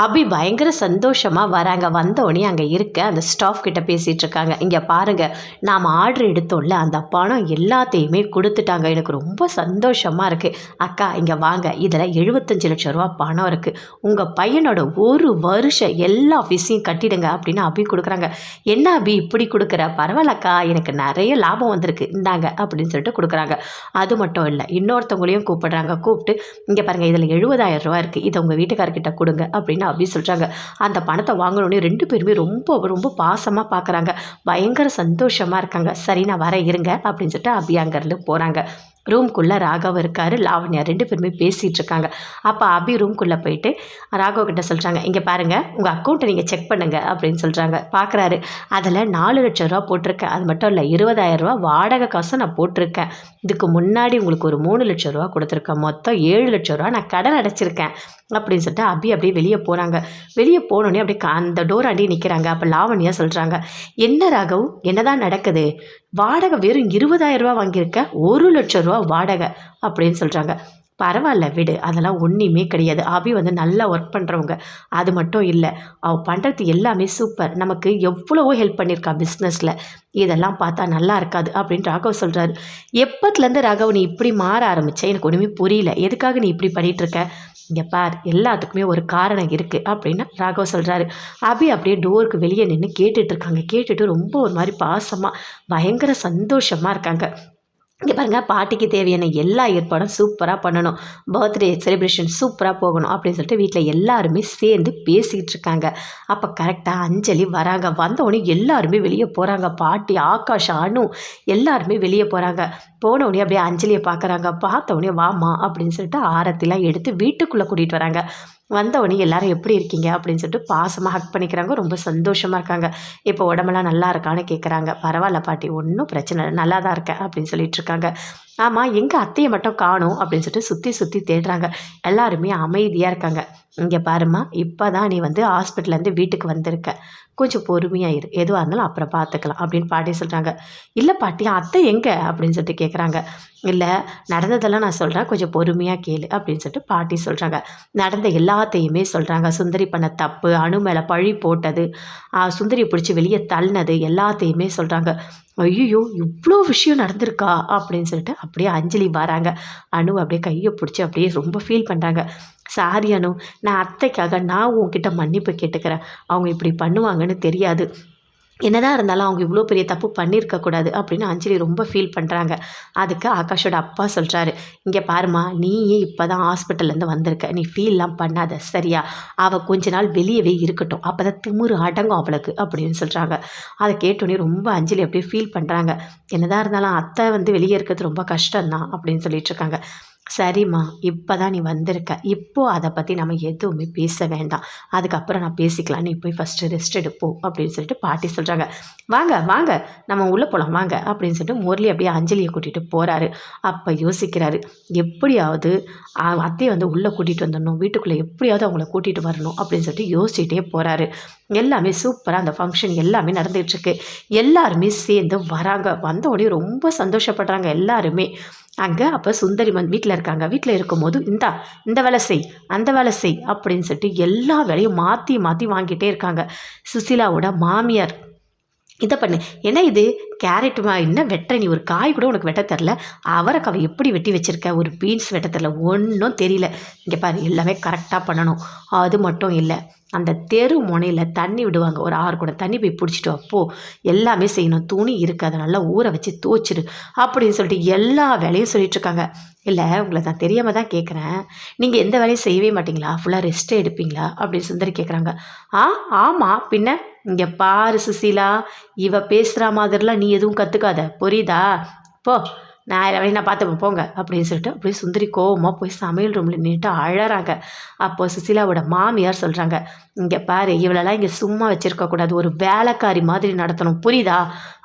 அபி பயங்கர சந்தோஷமாக வராங்க. வந்தோடனே அங்கே இருக்க அந்த ஸ்டாஃப் கிட்ட பேசிகிட்டு இருக்காங்க. இங்கே பாருங்கள் நாம் ஆர்டர் எடுத்தோம்ல அந்த பணம் எல்லாத்தையுமே கொடுத்துட்டாங்க. எனக்கு ரொம்ப சந்தோஷமாக இருக்குது அக்கா இங்கே வாங்க. இதில் எழுபத்தஞ்சு லட்ச ரூபா பணம் இருக்குது உங்கள் பையனோட ஒரு வருஷம் எல்லா ஃபீஸையும் கட்டிடுங்க அப்படின்னு அபி கொடுக்குறாங்க. என்ன அபி இப்படி கொடுக்குற? பரவாயில்லக்கா எனக்கு நிறைய லாபம் வந்திருக்கு. இந்தாங்க அப்படின்னு சொல்லிட்டு கொடுக்குறாங்க. அது மட்டும் இல்லை இன்னொருத்தவங்களையும் கூப்பிடுறாங்க. கூப்பிட்டு இங்கே பாருங்கள் இதில் எழுபதாயிரம் ரூபா இருக்குது இதை உங்கள் வீட்டுக்காரர்கிட்ட கொடுங்க அப்படின்னு அப்படி சொல்கிறாங்க அந்த பணத்தை வாங்கினோடனே ரெண்டு பேருமே ரொம்ப ரொம்ப பாசமாக பார்க்குறாங்க பயங்கர சந்தோஷமாக இருக்காங்க. சரி நான் வர இருங்க அப்படின்னு சொல்லிட்டு அபி அங்கேருந்து போகிறாங்க ரூம்குள்ளே ராகவ் இருக்கார். லாவண்யா ரெண்டு பேருமே பேசிகிட்டு இருக்காங்க அப்போ அபி ரூம்குள்ளே போயிட்டு ராகவ் கிட்ட சொல்கிறாங்க இங்கே பாருங்கள் உங்கள் அக்கௌண்ட்டை நீங்கள் செக் பண்ணுங்கள் அப்படின்னு சொல்கிறாங்க பார்க்குறாரு அதில் நாலு லட்ச ரூபா போட்டிருக்கேன். அது மட்டும் இல்லை இருபதாயிரம் ரூபா வாடகை காசும் நான் போட்டிருக்கேன். இதுக்கு முன்னாடி உங்களுக்கு ஒரு மூணு லட்ச ரூபா கொடுத்துருக்கேன். மொத்தம் ஏழு லட்ச ரூபா நான் கடன் அடைச்சிருக்கேன் அப்படின்னு சொல்லிட்டு அபி அப்படியே வெளியே போகிறாங்க வெளியே போனோடனே அப்படியே அந்த டோர் அண்டி நிற்கிறாங்க அப்போ லாவண்யா சொல்கிறாங்க என்ன ராகவ்? என்னதான் நடக்குது? வாடகை வெறும் இருபதாயிரம் ரூபா வாங்கியிருக்க ஒரு லட்சம் ரூபா வாடகை அப்படின்னு சொல்கிறாங்க பரவாயில்ல விடு. அதெல்லாம் ஒன்றுமே கிடையாது. அபி வந்து நல்லா ஒர்க் பண்ணுறவங்க அது மட்டும் இல்லை அவ பண்ணுறது எல்லாமே சூப்பர் நமக்கு எவ்வளவோ ஹெல்ப் பண்ணியிருக்கா பிஸ்னஸில் இதெல்லாம் பார்த்தா நல்லா இருக்காது அப்படின்னு ராகவ் சொல்கிறாரு எப்பத்துலேருந்து ராகவ் நீ இப்படி மாற ஆரம்பித்த எனக்கு ஒன்றுமே புரியல. எதுக்காக நீ இப்படி பண்ணிகிட்ருக்க இங்கே பார் எல்லாத்துக்குமே ஒரு காரணம் இருக்குது அப்படின்னு ராகவ் சொல்கிறாரு அபி அப்படியே டோருக்கு வெளியே நின்று கேட்டுட்ருக்காங்க கேட்டுட்டு ரொம்ப ஒரு மாதிரி பாசமாக பயங்கர சந்தோஷமாக இருக்காங்க. இங்கே பாருங்கள் பாட்டிக்கு தேவையான எல்லா ஏற்பாடும் சூப்பராக பண்ணணும். பர்த்டே செலிப்ரேஷன் சூப்பராக போகணும் அப்படின்னு சொல்லிட்டு வீட்டில் எல்லாருமே சேர்ந்து பேசிக்கிட்டு இருக்காங்க அப்போ கரெக்டாக அஞ்சலி வராங்க. வந்தவுடனே எல்லாருமே வெளியே போகிறாங்க பாட்டி ஆகாஷ் அனு எல்லாருமே வெளியே போகிறாங்க போனவுடனே அப்படியே அஞ்சலியை பார்க்குறாங்க. பார்த்தவுடனே வாமா அப்படின்னு சொல்லிட்டு ஆரத்திலாம் எடுத்து வீட்டுக்குள்ளே கூட்டிகிட்டு வராங்க. வந்தவொடனே எல்லாரும் எப்படி இருக்கீங்க? அப்படின்னு சொல்லிட்டு பாசமாக ஹக் பண்ணிக்கிறாங்க. ரொம்ப சந்தோஷமாக இருக்காங்க. இப்போ உடம்பெல்லாம் நல்லா இருக்கான்னு கேட்குறாங்க பரவாயில்ல பாட்டி. ஒன்றும் பிரச்சனை இல்லை. நல்லா தான் இருக்கேன். அப்படின்னு சொல்லிட்டு இருக்காங்க. ஆமாம் எங்கள் அத்தையை மட்டும் காணும் அப்படின்னு சொல்லிட்டு சுற்றி சுற்றி தேடுறாங்க. எல்லாருமே அமைதியாக இருக்காங்க. இங்கே பாரும்மா இப்போ தான் நீ வந்து ஹாஸ்பிட்டல்லேருந்து வீட்டுக்கு வந்திருக்க. கொஞ்சம் பொறுமையாக இரு. எதுவாக இருந்தாலும் அப்புறம் பார்த்துக்கலாம் அப்படின்னு பாட்டி சொல்கிறாங்க இல்லை பாட்டி அத்தை எங்கே? அப்படின்னு சொல்லிட்டு கேட்குறாங்க இல்லை நடந்ததெல்லாம் நான் சொல்கிறேன் கொஞ்சம் பொறுமையாக கேளு அப்படின்னு சொல்லிட்டு பாட்டி சொல்கிறாங்க நடந்த எல்லாத்தையுமே சொல்கிறாங்க சுந்தரி பண்ண தப்பு அணு மேலே பழி போட்டது சுந்தரி பிடிச்சி வெளியே தள்ளினது எல்லாத்தையுமே சொல்கிறாங்க ஐயோ இவ்வளோ விஷயம் நடந்திருக்கா? அப்படின்னு சொல்லிட்டு அப்படியே அஞ்சலி வராங்க. அணு அப்படியே கையை பிடிச்சி அப்படியே ரொம்ப ஃபீல் பண்ணுறாங்க சாரி அனு நான் அத்தைக்காக நான் உங்ககிட்ட மன்னிப்பு கேட்டுக்கிறேன். அவங்க இப்படி பண்ணுவாங்கன்னு தெரியாது. என்னதான் இருந்தாலும் அவங்க இவ்வளோ பெரிய தப்பு பண்ணியிருக்க கூடாது அப்படின்னு அஞ்சலி ரொம்ப ஃபீல் பண்ணுறாங்க அதுக்கு ஆகாஷோட அப்பா சொல்கிறாரு இங்கே பாருமா நீயே இப்போ தான் ஹாஸ்பிட்டல்லேருந்து வந்திருக்க. நீ ஃபீல்லாம் பண்ணாத சரியா? அவள் கொஞ்ச நாள் வெளியவே இருக்கட்டும். அப்போ தான் திமிரு அடங்கும் அவளுக்கு அப்படின்னு சொல்கிறாங்க அதை கேட்டோன்னே ரொம்ப அஞ்சலி அப்படியே ஃபீல் பண்ணுறாங்க என்னதான் இருந்தாலும் அத்தை வந்து வெளியே இருக்கிறது ரொம்ப கஷ்டம்தான் அப்படின்னு சொல்லிட்டு இருக்காங்க. சரிம்மா இப்போ தான் நீ வந்திருக்க. இப்போது அதை பற்றி நம்ம எதுவுமே பேச வேண்டாம். அதுக்கப்புறம் நான் பேசிக்கலாம். நீ போய் ஃபஸ்ட்டு ரெஸ்ட் எடுப்போம் அப்படின்னு சொல்லிட்டு பாட்டி சொல்கிறாங்க வாங்க வாங்க நம்ம உள்ளே போகலாம் வாங்க அப்படின்னு சொல்லிட்டு முரளி அப்படியே அஞ்சலியை கூட்டிகிட்டு போகிறாரு அப்போ யோசிக்கிறாரு எப்படியாவது அத்தையை வந்து உள்ளே கூட்டிகிட்டு வந்துடணும் வீட்டுக்குள்ளே எப்படியாவது அவங்கள கூட்டிகிட்டு வரணும் அப்படின்னு சொல்லிட்டு யோசிச்சுட்டே போகிறாரு எல்லாமே சூப்பராக அந்த ஃபங்க்ஷன் எல்லாமே நடந்துகிட்ருக்கு எல்லாருமே சேர்ந்து வராங்க. வந்த உடனே ரொம்ப சந்தோஷப்படுறாங்க எல்லாருமே. அங்கே அப்போ சுந்தரி வந்து வீட்டில் இருக்காங்க. வீட்டில் இருக்கும்போது இந்தா இந்த வேலை செய் அந்த வேலை செய் அப்படின்னு சொல்லிட்டு எல்லா வேலையும் மாற்றி மாற்றி வாங்கிட்டே இருக்காங்க. சுசிலாவோட மாமியார் இதை பண்ணு. என்ன இது? கேரட் என்ன வெட்ட நீ? ஒரு காய் கூட உனக்கு வெட்ட தெரில. அவரைக்காவை எப்படி வெட்டி வச்சுருக்க? ஒரு பீன்ஸ் வெட்ட தெரில. ஒன்றும் தெரியல. இங்கே பாரு எல்லாமே கரெக்டாக பண்ணணும். அது மட்டும் இல்லை. அந்த தெரு முனையில் தண்ணி விடுவாங்க. ஒரு ஆறு கூட தண்ணி போய் பிடிச்சிட்டு அப்போ எல்லாமே செய்யணும். துணி இருக்குது அதை நல்லா ஊற வச்சு துவச்சிடு. அப்படின்னு சொல்லிட்டு எல்லா வேலையும் சொல்லிகிட்ருக்காங்க இல்லை உங்களை நான் தெரியாமல் தான் கேட்குறேன் நீங்கள் எந்த வேலையும் செய்யவே மாட்டிங்களா? ஃபுல்லாக ரெஸ்ட்டே எடுப்பீங்களா? அப்படின்னு சுந்தரி கேட்குறாங்க ஆ ஆமாம் பின்ன? இங்கே பாரு சுசீலா இவ பேசுகிற மாதிரிலாம் நீ எதுவும் கற்றுக்காத புரியுதா? போ நான் வேலையை நான் பார்த்துப்பேன். போங்க அப்படின்னு சொல்லிட்டு அப்படியே சுந்தரி கோவமாக போய் சமையல் ரூமில் நின்றுட்டு அழறாங்க. அப்போ சுசிலாவோட மாமியார் சொல்கிறாங்க இங்கே பாரு இவளெல்லாம் இங்கே சும்மா வச்சுருக்கக்கூடாது ஒரு வேலைக்காரி மாதிரி நடத்தணும். புரியுதா?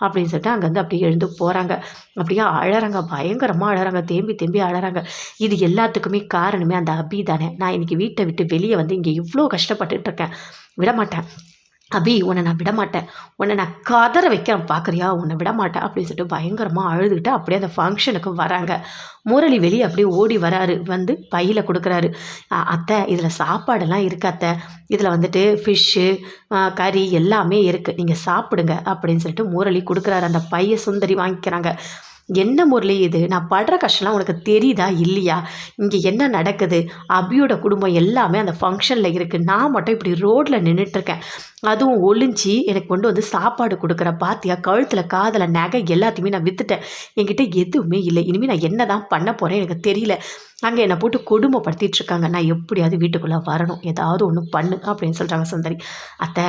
அப்படின்னு சொல்லிட்டு அங்கேருந்து அப்படியே எழுந்து போகிறாங்க அப்படியே அழறாங்க. பயங்கரமாக அழறாங்க. தேம்பி தேம்பி அழறாங்க. இது எல்லாத்துக்குமே காரணமே அந்த அபி தானே. நான் இன்றைக்கி வீட்டை விட்டு வெளியே வந்து இங்கே இவ்வளோ கஷ்டப்பட்டுட்டு விடமாட்டேன். அபி உன்னை நான் விட மாட்டேன் உன்னை நான் கதற வைக்கிறேன். பார்க்குறியா உன்னை விட மாட்டேன் அப்படின்னு சொல்லிட்டு பயங்கரமாக அழுதுகிட்டு அப்படியே அந்த ஃபங்க்ஷனுக்கு வராங்க. முரளி வெளியே அப்படியே ஓடி வராரு. வந்து பையில் கொடுக்குறாரு. அத்தை இதில் சாப்பாடெல்லாம் இருக்கு அத்தை. இதில் வந்துட்டு ஃபிஷ்ஷு கறி எல்லாமே இருக்குது நீங்கள் சாப்பிடுங்க அப்படின்னு சொல்லிட்டு முரளி கொடுக்குறாரு. அந்த பைய சுந்தரி வாங்கிக்கிறாங்க. என்ன முரளி இது? நான் படுற கஷ்டம்லாம் உனக்கு தெரியுதா? இல்லையா? இங்கே என்ன நடக்குது? அபியோட குடும்பம் எல்லாமே அந்த ஃபங்க்ஷனில் இருக்குது நான் மட்டும் இப்படி ரோட்டில் நின்றுட்டுருக்கேன் அதுவும் ஒளிஞ்சி எனக்கு கொண்டு வந்து சாப்பாடு கொடுக்குற பாத்தியா? கழுத்தில் காதில் நகை எல்லாத்தையுமே நான் விற்றுட்டேன் என்கிட்ட எதுவுமே இல்லை. இனிமேல் நான் என்ன தான் பண்ண போகிறேன் எனக்கு தெரியல. அங்கே என்னை போட்டு கொடுமைப்படுத்திட்டு இருக்காங்க. நான் எப்படியாவது வீட்டுக்குள்ளே வரணும். ஏதாவது ஒன்று பண்ணு அப்படின்னு சொல்கிறாங்க சுந்தரி. அத்தை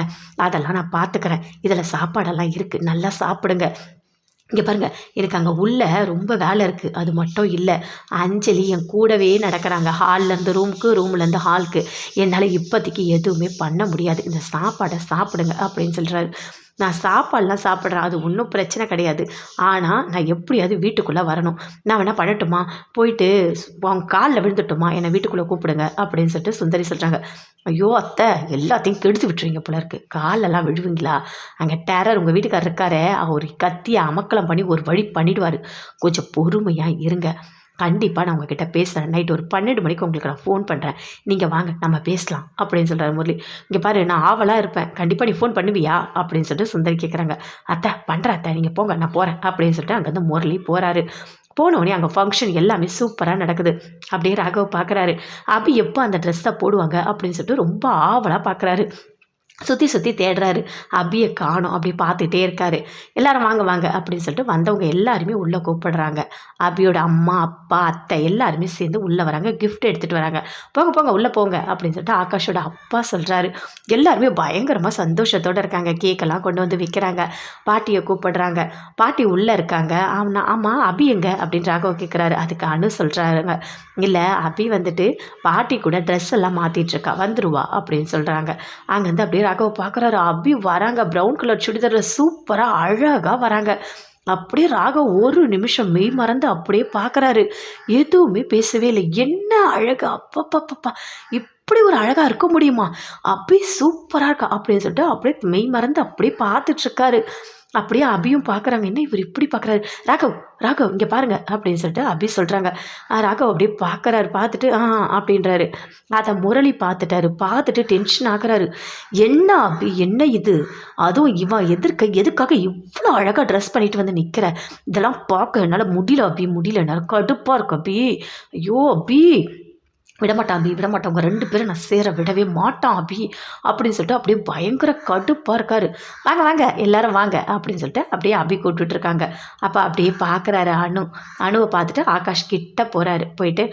அதெல்லாம் நான் பார்த்துக்கிறேன் இதில் சாப்பாடெல்லாம் இருக்குது நல்லா சாப்பிடுங்க. இங்கே பாருங்கள் எனக்கு அங்கே உள்ள ரொம்ப வேலை இருக்குது அது மட்டும் இல்லை அஞ்சலி என் கூடவே நடக்கிறாங்க. ஹால்லேருந்து ரூமுக்கு ரூம்லேருந்து ஹாலுக்கு என்னால் இப்போதைக்கு எதுவுமே பண்ண முடியாது. இந்த சாப்பாடை சாப்பிடுங்க அப்படின்னு சொல்கிறாரு நான் சாப்பாடெலாம் சாப்பிட்றேன். அது ஒன்றும் பிரச்சனை கிடையாது. ஆனால் நான் எப்படியாவது வீட்டுக்குள்ளே வரணும். நான் வேணால் பண்ணட்டுமா போயிட்டு அவங்க காலில் விழுந்துட்டுமா? என்னை வீட்டுக்குள்ளே கூப்பிடுங்க அப்படின்னு சொல்லிட்டு சுந்தரி சொல்கிறாங்க ஐயோ அத்தை எல்லாத்தையும் கெடுத்து விட்டுருவீங்க போல இருக்கு. காலெல்லாம் விழுவீங்களா? அங்கே டேரர் உங்கள் வீட்டுக்காரர் இருக்காரே. அவர் கத்தியை அமக்கலம் பண்ணி ஒரு வழி பண்ணிடுவார். கொஞ்சம் பொறுமையாக இருங்க. கண்டிப்பாக நான் உங்ககிட்ட பேசுகிறேன் நைட் ஒரு பன்னெண்டு மணிக்கு உங்களுக்கு நான் ஃபோன் பண்ணுறேன் நீங்கள் வாங்க நம்ம பேசலாம் அப்படின்னு சொல்கிறார் முரளி. இங்கே பாரு நான் ஆவலாக இருப்பேன். கண்டிப்பாக நீ ஃபோன் பண்ணுவியா? அப்படின்னு சொல்லிட்டு சுந்தரி கேட்குறாங்க அத்தை பண்ணுற அத்தை நீங்கள் போங்க நான் போகிறேன் அப்படின்னு சொல்லிட்டு அங்கேருந்து முரளி போகிறாரு போனோடனே அங்கே ஃபங்க்ஷன் எல்லாமே சூப்பராக நடக்குது அப்படியே ராகவ் பார்க்குறாரு அபி எப்போ அந்த ட்ரெஸ்ஸை போடுவாங்க அப்படின்னு சொல்லிட்டு ரொம்ப ஆவலாக பார்க்குறாரு சுற்றி சுற்றி தேடுறாரு. அபியை காணும். அப்படி பார்த்துட்டே இருக்காரு. எல்லாரும் வாங்க வாங்க அப்படின்னு சொல்லிட்டு வந்தவங்க எல்லாருமே உள்ளே கூப்பிடுறாங்க. அபியோட அம்மா அப்பா அத்தை எல்லாருமே சேர்ந்து உள்ளே வராங்க. கிஃப்ட் எடுத்துகிட்டு வராங்க. போங்க போங்க உள்ளே போங்க அப்படின்னு சொல்லிட்டு ஆகாஷோட அப்பா சொல்கிறாரு எல்லாருமே பயங்கரமாக சந்தோஷத்தோடு இருக்காங்க. கேக்கெல்லாம் கொண்டு வந்து விற்கிறாங்க பாட்டியை கூப்பிடுறாங்க. பாட்டி உள்ளே இருக்காங்க. ஆமாம் ஆமாம் அபி எங்க? அப்படின்னு ராகவ் கேட்குறாரு அதுக்கு அனு சொல்கிறாருங்க இல்லை அபி வந்துட்டு பாட்டி கூட ட்ரெஸ் எல்லாம் மாற்றிட்டு இருக்கா. வந்துருவா அப்படின்னு சொல்கிறாங்க அங்கேருந்து அப்படியே ராகவ பார்க்குறாரு அபி வராங்க. ப்ரௌன் கலர் சுடிதாரில் சூப்பராக அழகாக வராங்க. அப்படியே ராகவ் ஒரு நிமிஷம் மெய் மறந்து அப்படியே பார்க்குறாரு எதுவுமே பேசவே இல்லை. என்ன அழகு? அப்பப்பப்பப்பா. இப்படி ஒரு அழகாக இருக்க முடியுமா? அப்படியே சூப்பராக இருக்கா? அப்படின்னு சொல்லிட்டு அப்படியே மெய் மறந்து அப்படியே பார்த்துட்ருக்காரு அப்படியே அபியும் பார்க்குறாங்க என்ன இவர் இப்படி பார்க்குறாரு ராகவ் ராகவ் இங்கே பாருங்க அப்படின்னு சொல்லிட்டு அபி சொல்கிறாங்க ராகவ் அப்படியே பார்க்குறாரு பார்த்துட்டு ஆ அப்படின்றாரு. அதை முரளி பார்த்துட்டாரு பார்த்துட்டு டென்ஷன் ஆகுறாரு. என்ன அபி என்ன இது? அதுவும் இவன் எதிர்க்க எதுக்காக இவ்வளோ அழகாக ட்ரெஸ் பண்ணிட்டு வந்து நிற்கிற இதெல்லாம் பார்க்க என்னால் முடியல அபி முடியல. என்னால் கடுப்பாக இருக்கு அபி. ஐயோ அபி. விடமாட்டான் அபி விடமாட்டான் உங்கள் ரெண்டு பேரும் நான் சேர விடவே மாட்டான் அபி. அப்படின்னு சொல்லிட்டு அப்படியே பயங்கர கடுப்பாக இருக்காரு. வாங்க வாங்க எல்லாரும் வாங்க அப்படின்னு சொல்லிட்டு அப்படியே அபி கூப்பிட்டுட்டு இருக்காங்க. அப்போ அப்படியே பார்க்குறாரு அனு. அணுவை பார்த்துட்டு ஆகாஷ் கிட்ட போகிறாரு போயிட்டு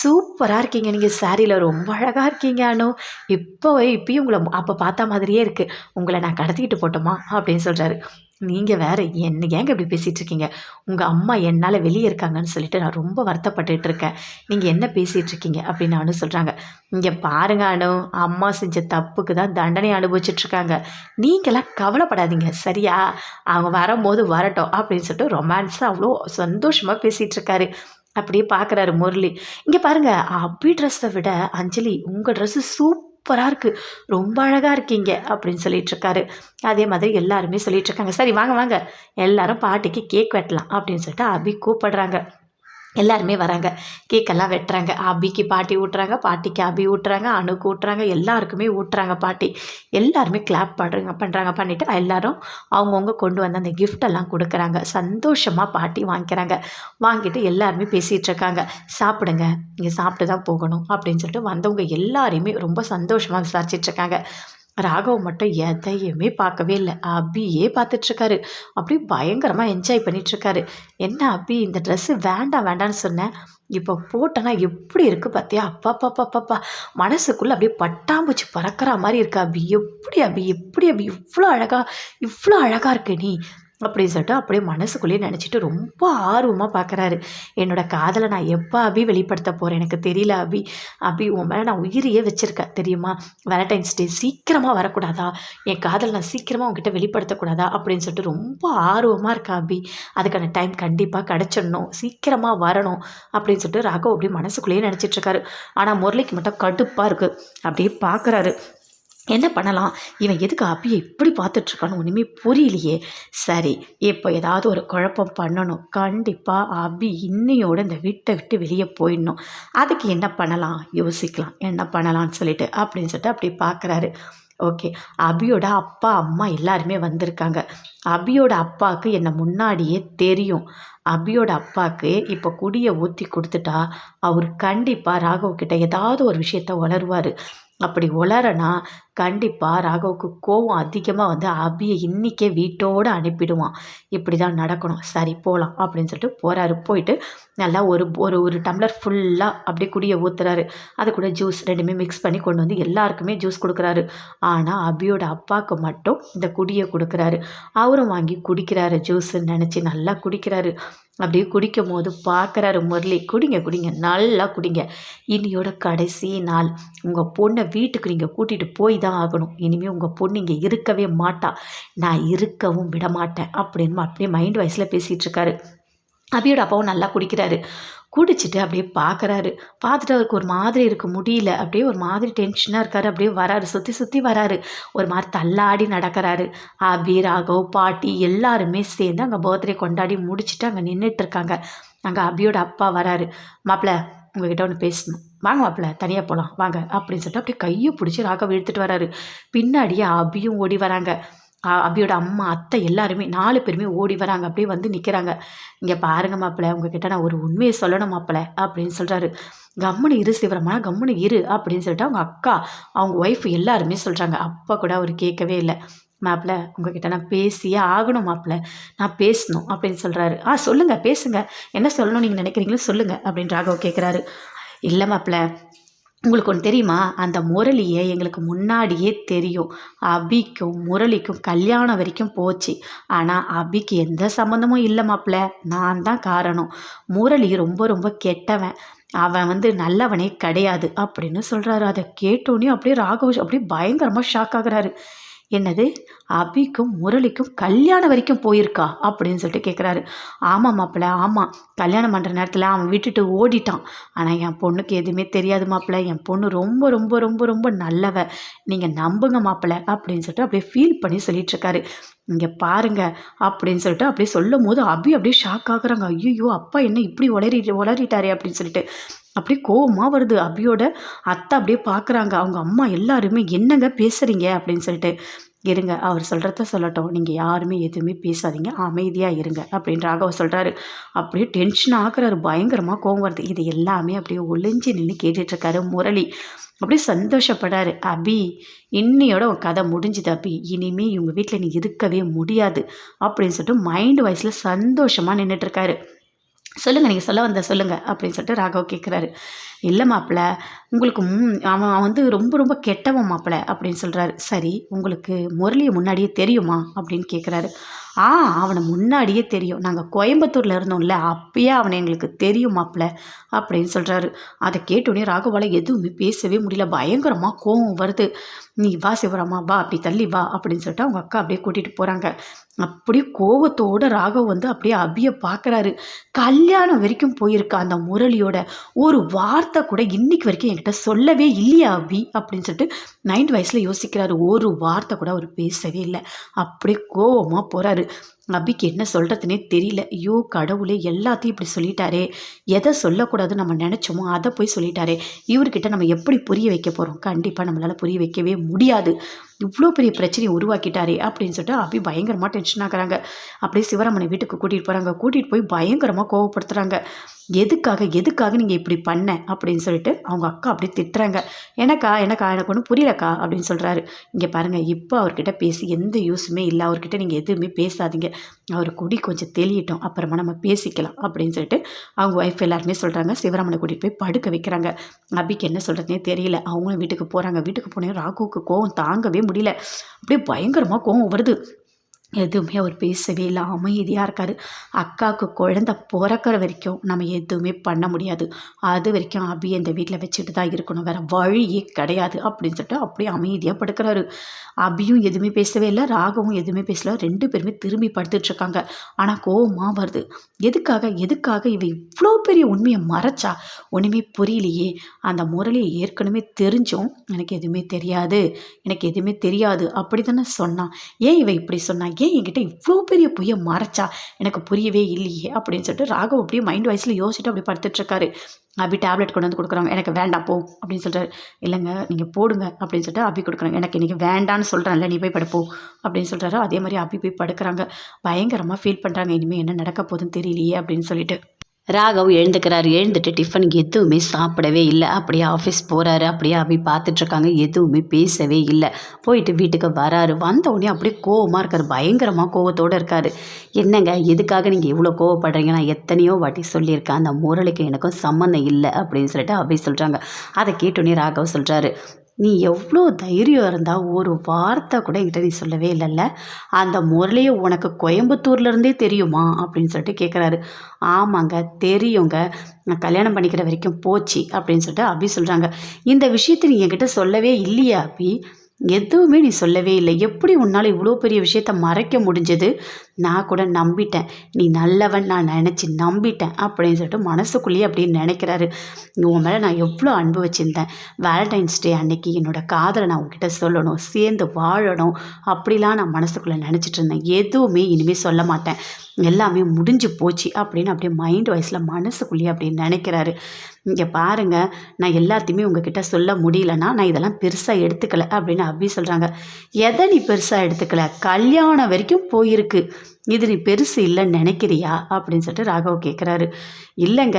சூப்பராக இருக்கீங்க. நீங்கள் சாரியில் ரொம்ப அழகாக இருக்கீங்க அனு. இப்போ இப்பயும் உங்களை அப்போ பார்த்த மாதிரியே இருக்குது உங்களை நான் கடத்திக்கிட்டு போட்டோமா? அப்படின்னு சொல்கிறாரு நீங்கள் வேற என்ன ஏங்க இப்படி பேசிகிட்டு இருக்கீங்க உங்கள் அம்மா என்னால் வெளியே இருக்காங்கன்னு சொல்லிட்டு நான் ரொம்ப வருத்தப்பட்டுட்டு இருக்கேன் நீங்கள் என்ன பேசிகிட்டு இருக்கீங்க அப்படின்னு அனு சொல்கிறாங்க இங்கே பாருங்க அனு அம்மா செஞ்ச தப்புக்கு தான் தண்டனை அனுபவிச்சிட்ருக்காங்க. நீங்களாம் கவலைப்படாதீங்க சரியா? அவங்க வரும்போது வரட்டும் அப்படின்னு சொல்லிட்டு ரொமான்ஸாக அவ்வளோ சந்தோஷமாக பேசிகிட்டு இருக்காரு அப்படியே பார்க்குறாரு முரளி. இங்கே பாருங்கள் அபி ட்ரெஸ்ஸை விட அஞ்சலி உங்கள் ட்ரெஸ்ஸு சூப்பராக இருக்குது ரொம்ப அழகாக இருக்கீங்க அப்படின்னு சொல்லிகிட்ருக்காரு அதே மாதிரி எல்லாருமே சொல்லிகிட்ருக்காங்க சரி வாங்க வாங்க. எல்லாரும் பாட்டிக்கு கேக் வெட்டலாம் அப்படின்னு சொல்லிட்டு அபி கூப்பிடுறாங்க. எல்லாருமே வராங்க. கேக்கெல்லாம் வெட்டுறாங்க. அபிக்கு பாட்டி ஊட்டுறாங்க பாட்டிக்கு அபி ஊட்டுறாங்க அணுக்கு ஊட்டுறாங்க எல்லாருக்குமே ஊட்டுறாங்க பாட்டி. எல்லாருமே கிளாப் பண்ணுறாங்க பண்ணுறாங்க பண்ணிவிட்டு எல்லாரும் அவங்கவுங்க கொண்டு வந்து அந்த கிஃப்டெல்லாம் கொடுக்குறாங்க. சந்தோஷமாக பாட்டி வாங்கிக்கிறாங்க. வாங்கிட்டு எல்லாருமே பேசிகிட்டு இருக்காங்க. சாப்பிடுங்க நீங்கள் சாப்பிட்டு தான் போகணும் அப்படின்னு சொல்லிட்டு வந்தவங்க எல்லாரையுமே ரொம்ப சந்தோஷமாக விசாரிச்சிட்ருக்காங்க ராகவ் மட்டும் எதையுமே பார்க்கவே இல்லை. அபியே பார்த்துட்ருக்காரு. அப்படி பயங்கரமாக என்ஜாய் பண்ணிகிட்ருக்காரு என்ன அபி இந்த ட்ரெஸ்ஸு வேண்டாம் வேண்டாம்னு சொன்னேன் இப்போ போட்டேன்னா எப்படி இருக்குது பார்த்தியா அப்பா அப்பா அப்பா மனசுக்குள்ளே அப்படியே பட்டாம்பூச்சி பறக்கிற மாதிரி இருக்கு அபி. எப்படி அபி? எப்படி அபி? இவ்வளோ அழகாக இவ்வளோ அழகாக இருக்கு நீ. அப்படின்னு சொல்லிட்டு அப்படியே மனசுக்குள்ளேயே நினச்சிட்டு ரொம்ப ஆர்வமாக பார்க்குறாரு என்னோட காதலை நான் எப்போ அபி வெளிப்படுத்த போகிறேன் எனக்கு தெரியல அபி. அபி உன் மேலே நான் உயிரையே வச்சுருக்கேன் தெரியுமா? வேலண்டைன்ஸ் டே சீக்கிரமாக வரக்கூடாதா? என் காதல் நான் சீக்கிரமாக உங்ககிட்ட வெளிப்படுத்தக்கூடாதா? அப்படின்னு சொல்லிட்டு ரொம்ப ஆர்வமாக இருக்கா அபி. அதுக்கான டைம் கண்டிப்பாக கிடச்சிடணும் சீக்கிரமாக வரணும் அப்படின்னு சொல்லிட்டு ராகவ் அப்படியே மனசுக்குள்ளேயே நினச்சிட்ருக்காரு ஆனால் முரளிக்கு மட்டும் கடுப்பாக இருக்குது அப்படியே பார்க்குறாரு என்ன பண்ணலாம்? இவன் எதுக்கு அபியை இப்படி பார்த்துட்ருக்கான்னு ஒன்றுமே புரியலையே. சரி இப்போ ஏதாவது ஒரு குழப்பம் பண்ணணும். கண்டிப்பாக அபி இன்னையோட இந்த வீட்டை விட்டு வெளியே போயிடணும். அதுக்கு என்ன பண்ணலாம்? யோசிக்கலாம். என்ன பண்ணலாம்னு சொல்லிட்டு அப்படின்னு சொல்லிட்டு அப்படி பார்க்குறாரு. ஓகே அபியோட அப்பா அம்மா எல்லாருமே வந்திருக்காங்க. அபியோட அப்பாவுக்கு என்னை முன்னாடியே தெரியும். அபியோட அப்பாவுக்கு இப்போ குடியை ஊற்றி கொடுத்துட்டா அவர் கண்டிப்பாக ராகவ் கிட்ட ஏதாவது ஒரு விஷயத்த வளருவார் அப்படி உளறனா கண்டிப்பாக ராகவுக்கு கோவம் அதிகமாக வந்து அபியை இன்றைக்கே வீட்டோடு அனுப்பிடுவான். இப்படி தான் நடக்கணும். சரி போகலாம் அப்படின்னு சொல்லிட்டு போகிறாரு போயிட்டு நல்லா ஒரு ஒரு ஒரு டம்ளர் ஃபுல்லாக அப்படியே குடியை ஊற்றுறாரு அது கூட ஜூஸ் ரெண்டுமே மிக்ஸ் பண்ணி கொண்டு வந்து எல்லாருக்குமே ஜூஸ் கொடுக்குறாரு. ஆனால் அபியோட அப்பாவுக்கு மட்டும் இந்த குடியை கொடுக்குறாரு. அவரும் வாங்கி குடிக்கிறாரு ஜூஸ்ன்னு நினச்சி நல்லா குடிக்கிறாரு. அப்படியே குடிக்கும் போது பார்க்குறாரு முரளி குடிங்க குடிங்க நல்லா குடிங்க. இன்னையோட கடைசி நாள். உங்கள் பொண்ணை வீட்டுக்கு நீங்கள் கூட்டிகிட்டு போய் தான் ஆகணும். இனிமேல் உங்கள் பொண்ணு இங்கே இருக்கவே மாட்டா. நான் இருக்கவும் விட மாட்டேன் அப்படின்னு அப்படியே மைண்ட் வாய்ஸில் பேசிகிட்டு இருக்காரு அபியோட அப்பாவும் நல்லா குடிக்கிறாரு. குடிச்சிட்டு அப்படியே பார்க்குறாரு பார்த்துட்டு அவருக்கு ஒரு மாதிரி இருக்க. முடியல. அப்படியே ஒரு மாதிரி டென்ஷனாக இருக்காரு. அப்படியே வராரு. சுற்றி சுற்றி வராரு. ஒரு மாதிரி தள்ளாடி நடக்கிறாரு. அபி ராகவ் பாட்டி எல்லாருமே சேர்ந்து அங்கே பர்த்டே கொண்டாடி முடிச்சுட்டு அங்கே நின்றுட்டு இருக்காங்க. அங்கே அபியோட அப்பா வராரு. மாப்பிள்ள உங்ககிட்ட ஒன்று பேசணும். வாங்க மாப்பிள்ள தனியாக போகலாம் வாங்க அப்படின்னு சொல்லிட்டு அப்படியே கையை பிடிச்சி ராகவ் இழுத்துட்டு வராரு. பின்னாடியே அபியும் ஓடி வராங்க. அபியோட அம்மா அத்தை எல்லாருமே நாலு பேருமே ஓடி வராங்க. அப்படியே வந்து நிற்கிறாங்க இங்கே பாருங்க மாப்பிள்ள உங்ககிட்ட நான் ஒரு உண்மையை சொல்லணும் மாப்பிள்ள அப்படின்னு சொல்கிறாரு கம்முனு இரு சிவரமான கம்முனு இரு அப்படின்னு சொல்லிட்டு அவங்க அக்கா அவங்க ஒய்ஃப் எல்லாருமே சொல்கிறாங்க அப்பா கூட அவர் கேட்கவே இல்லை. மாப்பிள்ள உங்ககிட்ட நான் பேசியே ஆகணும் மாப்பிள்ள. நான் பேசணும் அப்படின்னு சொல்கிறாரு ஆ சொல்லுங்கள் பேசுங்க. என்ன சொல்லணும் நீங்கள் நினைக்கிறீங்களோ சொல்லுங்கள் அப்படின்னு ராகவ் கேட்குறாரு இல்லை மாப்பிள்ள உங்களுக்கு ஒன்று தெரியுமா? அந்த முரளியை எங்களுக்கு முன்னாடியே தெரியும். அபிக்கும் முரளிக்கும் கல்யாணம் வரைக்கும் போச்சு. ஆனால் அபிக்கு எந்த சம்மந்தமும் இல்லை மாப்பிள்ள நான் தான் காரணம். முரளி ரொம்ப ரொம்ப கெட்டவன். அவன் வந்து நல்லவனே கிடையாது அப்படின்னு சொல்கிறாரு அதை கேட்டோன்னே அப்படியே ராகவ் அப்படியே பயங்கரமாக ஷாக் ஆகுறாரு. என்னது? அபிக்கும் முரளிக்கும் கல்யாணம் வரைக்கும் போயிருக்கா? அப்படின்னு சொல்லிட்டு கேட்குறாரு ஆமாம் மாப்பிள்ள ஆமாம் கல்யாணம் பண்ணுற நேரத்தில் அவன் விட்டுட்டு ஓடிட்டான். ஆனால் என் பொண்ணுக்கு எதுவுமே தெரியாது மாப்பிள்ள. என் பொண்ணு ரொம்ப ரொம்ப ரொம்ப ரொம்ப நல்லவ. நீங்கள் நம்புங்க மாப்பிள்ள அப்படின்னு சொல்லிட்டு அப்படியே ஃபீல் பண்ணி சொல்லிட்டுருக்காரு. இங்கே பாருங்க அப்படின்னு சொல்லிட்டு அப்படியே சொல்லும் போது அபி அப்படியே ஷாக் ஆகுறாங்க. ஐயோ அப்பா என்ன இப்படி உளறி உளறிட்டாரே அப்படின்னு சொல்லிட்டு. அப்படியே கோவமாக வருது. அபியோட அத்தை அப்படியே பார்க்குறாங்க அவங்க அம்மா எல்லாருமே என்னங்க பேசுகிறீங்க அப்படின்னு சொல்லிட்டு இருங்க அவர் சொல்கிறத சொல்லட்டும். நீங்கள் யாருமே எதுவுமே பேசாதீங்க. அமைதியாக இருங்க அப்படின்னு ராகவ சொல்கிறாரு அப்படியே டென்ஷன் ஆகுறாரு பயங்கரமாக கோவம் வருது. இது எல்லாமே அப்படியே ஒளிஞ்சு நின்று கேட்டுட்ருக்காரு முரளி. அப்படியே சந்தோஷப்படுறாரு அபி இன்னையோட உன் கதை முடிஞ்சுது அபி. இனிமேல் இவங்க வீட்டில் நீ இருக்கவே முடியாது அப்படின்னு சொல்லிட்டு மைண்டு வாய்ஸில் சந்தோஷமாக நின்றுட்டுருக்காரு சொல்லுங்கள் நீங்கள் சொல்ல வந்த சொல்லுங்கள் அப்படின்னு சொல்லிட்டு ராகவ் கேட்குறாரு இல்லை மாப்பிள்ள உங்களுக்கு அவன் வந்து ரொம்ப ரொம்ப கெட்டவன் மாப்பிள்ள அப்படின்னு சொல்கிறாரு சரி உங்களுக்கு முரளியை முன்னாடியே தெரியுமா அப்படின்னு கேட்குறாரு ஆ அவனை முன்னாடியே தெரியும். நாங்கள் கோயம்புத்தூரில் இருந்தோம்ல அப்பயே அவனை எங்களுக்கு தெரியும் மாப்பிள்ள அப்படின்னு சொல்கிறாரு அதை கேட்டோடனே ராகவால் எதுவுமே பேசவே முடியல. பயங்கரமாக கோவம் வருது. நீ வா சிவராமா வா அப்படி தள்ளி வா அப்படின்னு சொல்லிட்டு அவங்க அக்கா அப்படியே கூட்டிகிட்டு போகிறாங்க அப்படியே கோவத்தோட ராகவ் வந்து அப்படியே அபியை பார்க்குறாரு கல்யாணம் வரைக்கும் போயிருக்கா அந்த முரளியோட ஒரு வார்த்தை கூட இன்னைக்கு வரைக்கும் என்கிட்ட சொல்லவே இல்லையா அபி? அப்படின்னு சொல்லிட்டு நைன்த் வயசில் யோசிக்கிறாரு. ஒரு வார்த்தை கூட அவர் பேசவே இல்லை. அப்படியே கோவமாக போகிறாரு அபிக்கு என்ன சொல்கிறதுனே தெரியல. ஐயோ கடவுளே எல்லாத்தையும் இப்படி சொல்லிட்டாரே. எதை சொல்லக்கூடாது நம்ம நினச்சோமோ அதை போய் சொல்லிட்டாரே. இவர்கிட்ட நம்ம எப்படி புரிய வைக்க போகிறோம் கண்டிப்பாக நம்மளால் புரிய வைக்கவே முடியாது. இவ்வளோ பெரிய பிரச்சனையை உருவாக்கிட்டாரே அப்படின்னு சொல்லிட்டு அபி பயங்கரமாக டென்ஷன் ஆகுறாங்க. அப்படியே சிவராமனை வீட்டுக்கு கூட்டிகிட்டு போகிறாங்க கூட்டிகிட்டு போய் பயங்கரமாக கோவப்படுத்துகிறாங்க எதுக்காக எதுக்காக நீங்கள் இப்படி பண்ண? அப்படின்னு சொல்லிட்டு அவங்க அக்கா அப்படி திட்டுறாங்க. எனக்கா எனக்கா எனக்கு ஒன்றும் புரியலக்கா அப்படின்னு சொல்கிறாரு இங்கே பாருங்கள் இப்போ அவர்கிட்ட பேசி எந்த யூஸுமே இல்லை. அவர்கிட்ட நீங்கள் எதுவுமே பேசாதீங்க. அவர் குடி கொஞ்சம் தெளியட்டும். அப்புறமா நம்ம பேசிக்கலாம் அப்படின்னு சொல்லிட்டு அவங்க ஒய்ஃப் எல்லாருமே சொல்கிறாங்க சிவராமனை கூட்டிகிட்டு போய் படுக்க வைக்கிறாங்க. அபிக்கு என்ன சொல்கிறதுனே தெரியல. அவங்களும் வீட்டுக்கு போகிறாங்க வீட்டுக்கு போனேன் ராகுவுக்கு கோவம் தாங்கவே முடியல. அப்படியே பயங்கரமாக கோவம் வருது. எதுவுமே அவர் பேசவே இல்லை. அமைதியாக இருக்கார். அக்காவுக்கு குழந்த பிறக்கிற வரைக்கும் நம்ம எதுவுமே பண்ண முடியாது. அது வரைக்கும் அபி இந்த வீட்டில் வச்சுட்டு தான் இருக்கணும். வேறு வழியே கிடையாது அப்படின்னு சொல்லிட்டு அப்படியே அமைதியாக படுக்கிறாரு. அபியும் எதுவுமே பேசவே இல்லை. ராகவும் எதுவுமே பேசல. ரெண்டு பேருமே திரும்பி படுத்துட்ருக்காங்க ஆனால் கோவமாக வருது. எதுக்காக? எதுக்காக இவ இவ்வளோ பெரிய உண்மையை மறைச்சா? ஒன்றுமே புரியலையே. அந்த முரளியை ஏற்கனவே தெரிஞ்சும் எனக்கு எதுவுமே தெரியாது. எனக்கு எதுவுமே தெரியாது. அப்படி தானே சொன்னான். ஏன் இவ இப்படி சொன்னான் ஏன் என்கிட்ட இவ்வளோ பெரிய பொய்யை மறைச்சா? எனக்கு புரியவே இல்லையே அப்படின்னு சொல்லிட்டு ராகவ் அப்படியே மைண்ட் வாய்ஸில் யோசிச்சுட்டு அப்படி படுத்துட்டுருக்காரு. அபி டேப்லெட் கொண்டு வந்து கொடுக்குறாங்க. எனக்கு வேண்டாம் போ அப்படின்னு சொல்லிட்டு இல்லைங்க நீங்கள் போடுங்க அப்படின்னு சொல்லிட்டு அபி கொடுக்குறாங்க. எனக்கு இன்றைக்கி வேண்டான்னு சொல்கிறேன்ல நீ போய் படுப்போ அப்படின்னு சொல்கிறாரு அதே மாதிரி அபி போய் படுக்கிறாங்க. பயங்கரமாக ஃபீல் பண்ணுறாங்க இனிமேல் என்ன நடக்க போகுதுன்னு தெரியலையே அப்படின்னு சொல்லிட்டு. ராகவ் எழுந்துக்கிறாரு. எழுந்துட்டு டிஃபன் எதுவுமே சாப்பிடவே இல்லை. அப்படியே ஆஃபீஸ் போகிறாரு அப்படியே அப்படி பார்த்துட்ருக்காங்க எதுவுமே பேசவே இல்லை. போயிட்டு வீட்டுக்கு வராரு. வந்தவுடனே அப்படியே கோவமாக இருக்காரு. பயங்கரமாக கோவத்தோடு இருக்காரு. என்னங்க எதுக்காக நீங்கள் இவ்வளோ கோவப்படுறீங்க? நான் எத்தனையோ வாட்டி சொல்லியிருக்கேன். அந்த முரளிக்கு எனக்கும் சம்மந்தம் இல்லை அப்படின்னு சொல்லிட்டு அப்படி சொல்கிறாங்க அதை கேட்டோடனே ராகவ் சொல்கிறாரு நீ எவ்வளோ தைரியம் இருந்தால் ஒரு வார்த்தை கூட என்கிட்ட நீ சொல்லவே இல்லைல்ல? அந்த முரளியை உனக்கு கோயம்புத்தூர்லேருந்தே தெரியுமா? அப்படின்னு சொல்லிட்டு கேட்குறாரு ஆமாங்க தெரியுங்க. நான் கல்யாணம் பண்ணிக்கிற வரைக்கும் போச்சு அப்படின்னு சொல்லிட்டு அபி சொல்கிறாங்க இந்த விஷயத்தை நீ என்கிட்ட சொல்லவே இல்லையா அபி. எதுவுமே நீ சொல்லவே இல்லை. எப்படி உன்னால் இவ்வளோ பெரிய விஷயத்த மறைக்க முடிஞ்சது? நான் கூட நம்பிட்டேன். நீ நல்லவன் நான் நினச்சி நம்பிட்டேன் அப்படின்னு சொல்லிட்டு மனசுக்குள்ளேயே அப்படின்னு நினைக்கிறாரு. உன் மேலே நான் எவ்வளோ அன்பு வச்சுருந்தேன். வேலண்டைன்ஸ் டே அன்னைக்கு என்னோடய காதலை நான் உங்ககிட்ட சொல்லணும் சேர்ந்து வாழணும். அப்படிலாம் நான் மனசுக்குள்ளே நினச்சிட்டு இருந்தேன். எதுவுமே இனிமேல் சொல்ல மாட்டேன். எல்லாமே முடிஞ்சு போச்சு அப்படின்னு அப்படியே மைண்ட் வாய்ஸில் மனசுக்குள்ளேயே அப்படின்னு நினைக்கிறாரு. இங்கே பாருங்கள் நான் எல்லாத்தையுமே உங்ககிட்ட சொல்ல முடியலன்னா நான் இதெல்லாம் பெருசாக எடுத்துக்கல அப்படின்னு அபி சொல்கிறாங்க எதை நீ பெருசாக எடுத்துக்கல? கல்யாணம் வரைக்கும் போயிருக்கு. இது நீ பெருசு இல்லைன்னு நினைக்கிறியா? அப்படின்னு சொல்லிட்டு ராகவ் கேட்குறாரு இல்லைங்க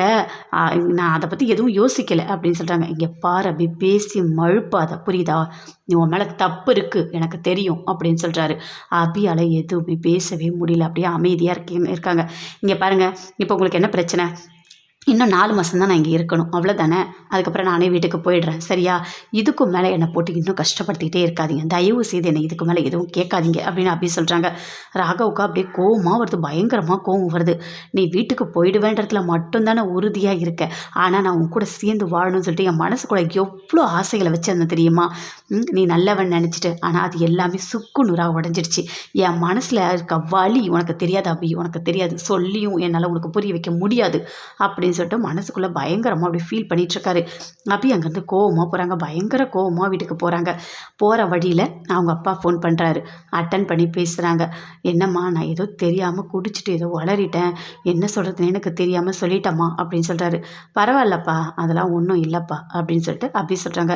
நான் அதை பற்றி எதுவும் யோசிக்கலை அப்படின்னு சொல்கிறாங்க இங்கே பாரு அப்படி பேசி மழுப்பாத புரியுதா? நீ உன் மேலே தப்பு இருக்குது எனக்கு தெரியும் அப்படின்னு சொல்கிறாரு அபியால் எதுவுமே பேசவே முடியல அப்படியே அமைதியாக இருக்கீங்க இருக்காங்க. இங்கே பாருங்கள் இப்போ உங்களுக்கு என்ன பிரச்சனை? இன்னும் நாலு மாதம் தான் நான் இங்கே இருக்கணும். அவ்வளோதானே அதுக்கப்புறம் நானே வீட்டுக்கு போயிடுறேன். சரியா? இதுக்கும் மேலே என்னை போட்டு இன்னும் கஷ்டப்படுத்திக்கிட்டே இருக்காதீங்க. தயவு செய்து என்னை இதுக்கு மேலே எதுவும் கேட்காதீங்க அப்படின்னு அப்படி சொல்கிறாங்க ராகவுக்கு அப்படியே கோவமாக வருது. பயங்கரமாக கோவம் வருது. நீ வீட்டுக்கு போயிடுவேன்றதுல மட்டும்தானே உறுதியாக இருக்க. ஆனால் நான் உன் கூட சேர்ந்து வாழணும்னு சொல்லிட்டு என் மனசுக்குள்ள எவ்வளோ ஆசைகளை வச்சிருந்தேன் தெரியுமா? நீ நல்லவன் நினச்சிட்டு. ஆனால் அது எல்லாமே சுக்கு நூறாக உடஞ்சிடுச்சு. என் மனசில் இருக்க வலி உனக்கு தெரியாது அபி. உனக்கு தெரியாது. சொல்லியும் என்னால் உனக்கு புரிய வைக்க முடியாது. அப்படின்னு அப்படின்னு சொல்லிட்டு மனசுக்குள்ளே பயங்கரமாக அப்படி ஃபீல் பண்ணிகிட்ருக்காரு அப்பயும் அங்கேருந்து கோவமாக போகிறாங்க பயங்கர கோவமாக வீட்டுக்கு போகிறாங்க போகிற வழியில் அவங்க அப்பா ஃபோன் பண்ணுறாரு அட்டன் பண்ணி பேசுகிறாங்க என்னம்மா நான் ஏதோ தெரியாமல் குடிச்சிட்டு ஏதோ வளரிட்டேன். என்ன சொல்கிறதுன்னு எனக்கு தெரியாமல் சொல்லிட்டம்மா அப்படின்னு சொல்கிறாரு பரவாயில்லப்பா அதெல்லாம் ஒன்றும் இல்லைப்பா அப்படின்னு சொல்லிட்டு அப்படி சொல்கிறாங்க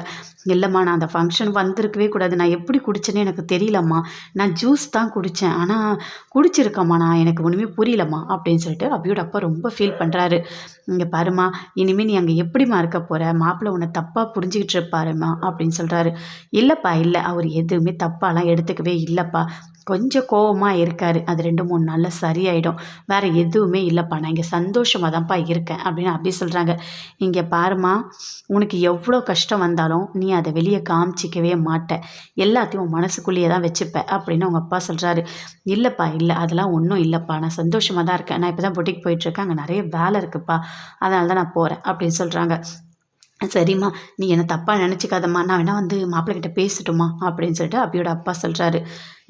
இல்லைம்மா நான் அந்த ஃபங்க்ஷன் வந்திருக்கவே கூடாது. நான் எப்படி குடிச்சேன்னு எனக்கு தெரியலம்மா. நான் ஜூஸ் தான் குடித்தேன் ஆனால் குடிச்சிருக்கம்மா நான். எனக்கு ஒன்றுமே புரியலம்மா அப்படின்னு சொல்லிட்டு அபியோட அப்பா ரொம்ப ஃபீல் பண்ணுறாரு இங்கே பாருமா இனிமேல் நீ அங்கே எப்படிம்மா இருக்க போகிற மாப்பிள்ளை உன்னை தப்பாக புரிஞ்சுக்கிட்டு இருப்பாருமா அப்படின்னு சொல்கிறாரு இல்லைப்பா இல்லை. அவர் எதுவுமே தப்பாலாம் எடுத்துக்கவே இல்லைப்பா. கொஞ்சம் கோவமாக இருக்கார். அது ரெண்டு மூணு நாளில் சரியாயிடும். வேறு எதுவுமே இல்லைப்பா. நான் இங்கே சந்தோஷமாக தான்ப்பா இருக்கேன் அப்படின்னு அப்படி சொல்கிறாங்க இங்கே பாருமா உனக்கு எவ்வளோ கஷ்டம் வந்தாலும் நீ அதை வெளியே காமிச்சிக்கவே மாட்ட எல்லாத்தையும் உன் மனசுக்குள்ளேயே தான் வச்சுப்ப அப்படின்னு அவங்க அப்பா சொல்கிறாரு இல்லைப்பா இல்லை. அதெல்லாம் ஒன்றும் இல்லைப்பா. நான் சந்தோஷமாக தான் இருக்கேன். நான் இப்போ தான் பொட்டிக்கு போயிட்டுருக்கேன் அங்கே நிறைய வேலை இருக்குப்பா. அதனால தான் நான் போகிறேன் அப்படின்னு சொல்கிறாங்க சரிம்மா நீ என்ன தப்பாக நினச்சிக்காதம்மா. நான் வேணால் வந்து மாப்பிள்ளைகிட்ட பேசட்டுமா அப்படின்னு சொல்லிட்டு அப்பியோட அப்பா சொல்கிறாரு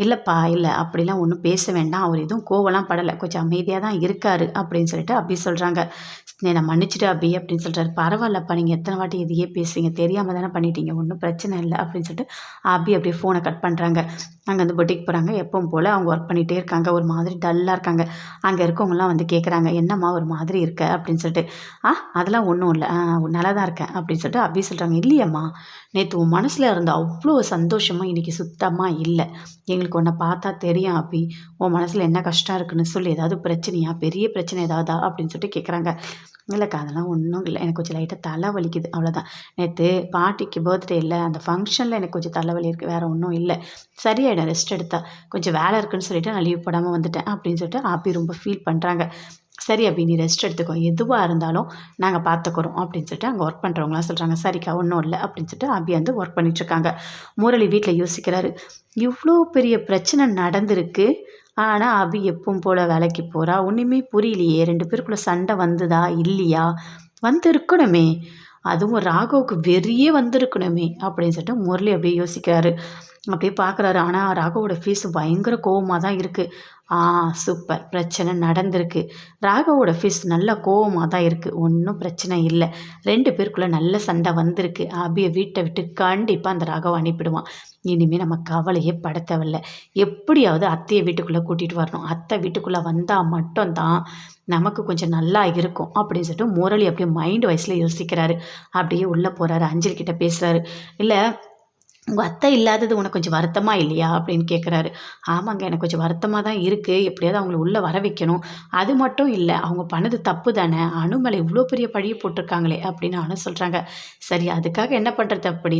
இல்லைப்பா இல்லை அப்படிலாம் ஒன்றும் பேச வேண்டாம். அவர் எதுவும் கோவலாம் படலை. கொஞ்சம் அமைதியாக தான் இருக்காரு அப்படின்னு சொல்லிட்டு அப்படி சொல்கிறாங்க என்னை மன்னிச்சிட்டு அபி அப்படின்னு சொல்கிறாரு பரவாயில்லப்பா நீங்கள் எத்தனை வாட்டி இதையே பேசுறீங்க? தெரியாமல் தானே பண்ணிட்டீங்க. ஒன்றும் பிரச்சனை இல்லை அப்படின்னு சொல்லிட்டு அபி அப்படியே ஃபோனை கட் பண்ணுறாங்க அங்கே வந்து பொட்டிக்கு போகிறாங்க எப்பவும் போல் அவங்க ஒர்க் பண்ணிகிட்டே இருக்காங்க. ஒரு மாதிரி டல்லாக இருக்காங்க. அங்கே இருக்கவங்கலாம் வந்து கேட்குறாங்க என்னம்மா ஒரு மாதிரி இருக்க? அப்படின்னு சொல்லிட்டு ஆ அதெல்லாம் ஒன்றும் இல்லை. நல்லா தான் இருக்கேன். அப்படின்னு சொல்லிட்டு அப்படி சொல்கிறாங்க இல்லையம்மா நேற்று உன் மனசில் இருந்த அவ்வளோ சந்தோஷமாக இன்றைக்கி சுத்தமாக இல்லை. எங்களுக்கு உன்னை பார்த்தா தெரியும் அபி. உன் மனசில் என்ன கஷ்டம் இருக்குன்னு சொல்லி. ஏதாவது பிரச்சனையா? பெரிய பிரச்சனை ஏதாவதா? அப்படின்னு சொல்லிட்டு கேட்குறாங்க இல்லைக்கா அதெல்லாம் ஒன்றும் இல்லை. எனக்கு கொஞ்சம் லைட்டாக தலை வலிக்குது. அவ்வளோதான் நேற்று பாட்டிக்கு பர்த்டே இல்லை. அந்த ஃபங்க்ஷனில் எனக்கு கொஞ்சம் தலைவலி இருக்குது வேறு ஒன்றும் இல்லை. சரியாயிடும். ரெஸ்ட் எடுத்தா. கொஞ்சம் வேலை இருக்குன்னு சொல்லிட்டு நான் லீவ் போடாமல் வந்துட்டேன் அப்படின்னு சொல்லிட்டு ஆப்பி ரொம்ப ஃபீல் பண்ணுறாங்க சரி அப்படி நீ ரெஸ்ட் எடுத்துக்கோ. எதுவாக இருந்தாலும் நாங்கள் பார்த்துக்குறோம் அப்படின்னு சொல்லிட்டு அங்கே ஒர்க் பண்ணுறவங்களாம் சொல்கிறாங்க சரிக்கா ஒன்றும் இல்லை அப்படின்னு சொல்லிட்டு அபி வந்து ஒர்க் பண்ணிகிட்ருக்காங்க முரளி வீட்டில் யோசிக்கிறாரு. இவ்வளோ பெரிய பிரச்சனை நடந்திருக்கு. ஆனால் அபி எப்பவும் போல் வேலைக்கு போகிறா ஒன்றுமே புரியலையே. ரெண்டு பேருக்குள்ளே சண்டை வந்துதா? இல்லையா? வந்திருக்கணுமே. அதுவும் ராகவுக்கு வெறியே வந்திருக்கணுமே அப்படின்னு சொல்லிட்டு முரளி அப்படியே யோசிக்கிறாரு. அப்படியே பார்க்குறாரு. ஆனால் ராகவோட ஃபேஸ் பயங்கர கோவமாக தான் இருக்குது ஆ சூப்பர் பிரச்சனை நடந்திருக்கு. ராகவோட ஃபீஸ் நல்ல கோவமாக தான் இருக்குது ஒன்றும் பிரச்சனை இல்லை. ரெண்டு பேருக்குள்ளே நல்ல சண்டை வந்திருக்கு. அபியை வீட்டை விட்டு கண்டிப்பாக அந்த ராகவை அனுப்பிடுவான். இனிமேல் நம்ம கவலையே படுத்தவில்லை எப்படியாவது அத்தையை வீட்டுக்குள்ளே கூட்டிகிட்டு வரணும். அத்தை வீட்டுக்குள்ளே வந்தால் மட்டும்தான் நமக்கு கொஞ்சம் நல்லா இருக்கும் அப்படின்னு சொல்லிட்டு முரளி அப்படியே மைண்ட் வைஸில் யோசிக்கிறாரு. அப்படியே உள்ளே போகிறாரு அஞ்சலி கிட்டே பேசுகிறாரு இல்லை உங்கள் அத்தை இல்லாதது உனக்கு கொஞ்சம் வருத்தமா இல்லையா? அப்படின்னு கேட்குறாரு ஆமாங்க எனக்கு கொஞ்சம் வருத்தமாக தான் இருக்குது எப்படியாவது அவங்கள உள்ளே வர வைக்கணும். அது மட்டும் இல்லை அவங்க பண்ணது தப்பு தானே? அனுமலை இவ்வளோ பெரிய பழியை போட்டிருக்காங்களே அப்படின்னு அனு சொல்கிறாங்க சரி அதுக்காக என்ன பண்ணுறது அப்படின்னு